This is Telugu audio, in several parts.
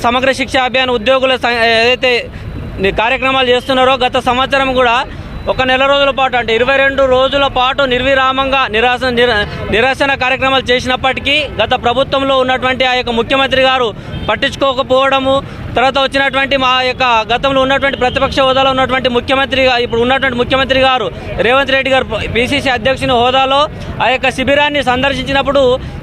సమగ్ర శిక్ష అభియాన్ ఉద్యోగుల ఏదైతే కార్యక్రమాలు చేస్తున్నారో గత సంవత్సరం కూడా ఒక నెల రోజుల పాటు అంటే ఇరవై రెండు రోజుల పాటు నిర్విరామంగా నిరాశ నిర- నిరసన కార్యక్రమాలు చేసినప్పటికీ గత ప్రభుత్వంలో ఉన్నటువంటి ఆ యొక్క ముఖ్యమంత్రి గారు పట్టించుకోకపోవడము తర్వాత వచ్చినటువంటి మా యొక్క గతంలో ఉన్నటువంటి ప్రతిపక్ష హోదాలో ఉన్నటువంటి ముఖ్యమంత్రి ఇప్పుడు ఉన్నటువంటి ముఖ్యమంత్రి గారు రేవంత్ రెడ్డి గారు పిసిసి అధ్యక్షుని హోదాలో ఆ యొక్క శిబిరాన్ని సందర్శించినప్పుడు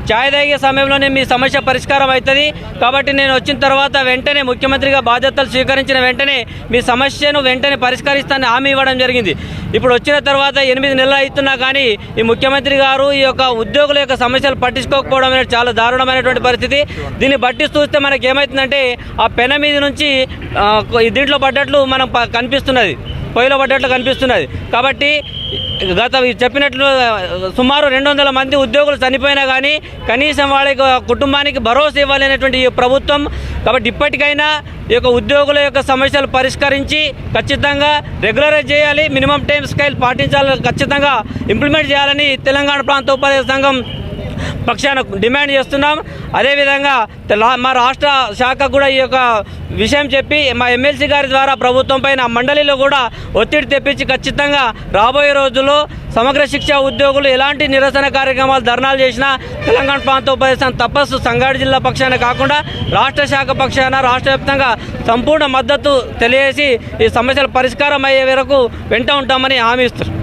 ఛాయ్ తాగే సమయంలోనే మీ సమస్య పరిష్కారం అవుతుంది. కాబట్టి నేను వచ్చిన తర్వాత వెంటనే ముఖ్యమంత్రిగా బాధ్యతలు స్వీకరించిన వెంటనే మీ సమస్యను వెంటనే పరిష్కరిస్తానని హామీ ఇవ్వడం జరిగింది. ఇప్పుడు వచ్చిన తర్వాత ఎనిమిది నెలలు అవుతున్నా కానీ ఈ ముఖ్యమంత్రి గారు ఈ యొక్క ఉద్యోగుల యొక్క సమస్యలు పట్టించుకోకపోవడం అనేది చాలా దారుణమైనటువంటి పరిస్థితి. దీన్ని బట్టి చూస్తే మనకి ఏమవుతుందంటే ఆ పెన మీద నుంచి దీంట్లో పడ్డట్లు మనం ప- కనిపిస్తున్నది. పొయ్యిలో పడ్డట్లు కనిపిస్తున్నది. కాబట్టి గత చెప్పినట్లు సుమారు రెండు వందల మంది ఉద్యోగులు చనిపోయినా కానీ కనీసం వాళ్ళ యొక్క కుటుంబానికి భరోసా ఇవ్వాలనేటువంటి ఈ ప్రభుత్వం కాబట్టి ఇప్పటికైనా ఈ యొక్క ఉద్యోగుల యొక్క సమస్యలు పరిష్కరించి ఖచ్చితంగా రెగ్యులరైజ్ చేయాలి. మినిమం టైం స్కైల్ పాటించాలని ఖచ్చితంగా ఇంప్లిమెంట్ చేయాలని తెలంగాణ ప్రాంత ఉపాధి సంఘం పక్షాన డిమాండ్ చేస్తున్నాం. అదేవిధంగా మా రాష్ట్ర శాఖ కూడా ఈ యొక్క విషయం చెప్పి మా ఎమ్మెల్సీ గారి ద్వారా ప్రభుత్వం పైన మండలిలో కూడా ఒత్తిడి తెప్పించి ఖచ్చితంగా రాబోయే రోజుల్లో సమగ్ర శిక్ష ఉద్యోగులు ఎలాంటి నిరసన కార్యక్రమాలు ధర్నాలు చేసినా తెలంగాణ ప్రాంత ఉపదేశం తపస్సు సంగారెడ్డి జిల్లా పక్షాన కాకుండా రాష్ట్ర శాఖ పక్షాన రాష్ట్ర వ్యాప్తంగా సంపూర్ణ మద్దతు తెలియజేసి ఈ సమస్యల పరిష్కారం అయ్యే వరకు వెంట ఉంటామని హామీ ఇస్తారు